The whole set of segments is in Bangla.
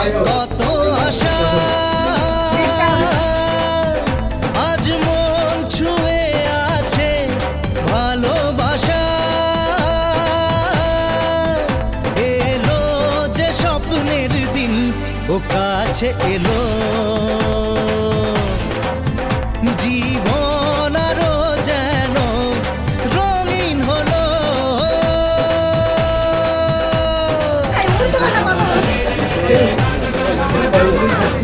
আশা। আজ মন ছুঁয়ে আছে ভালোবাসা। এলো যে স্বপ্নের দিন ও কাছে এলো।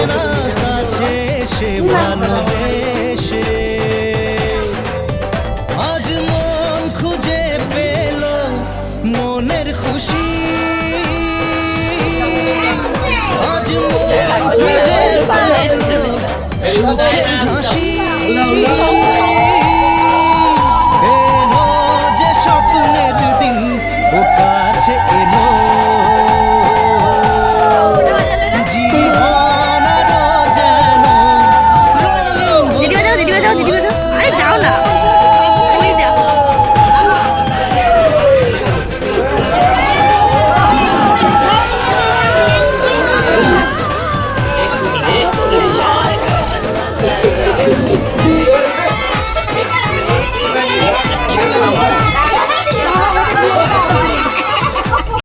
দেয় অচেনা কাছে সে ভালোবেসে খুঁজে পেল মনের খুশি। আজ মন খুঁজে পেল সুখের আরো যেন রঙিন দিদি বাজাও দিদি বাজাও দিদি বাজাও আরে যাও না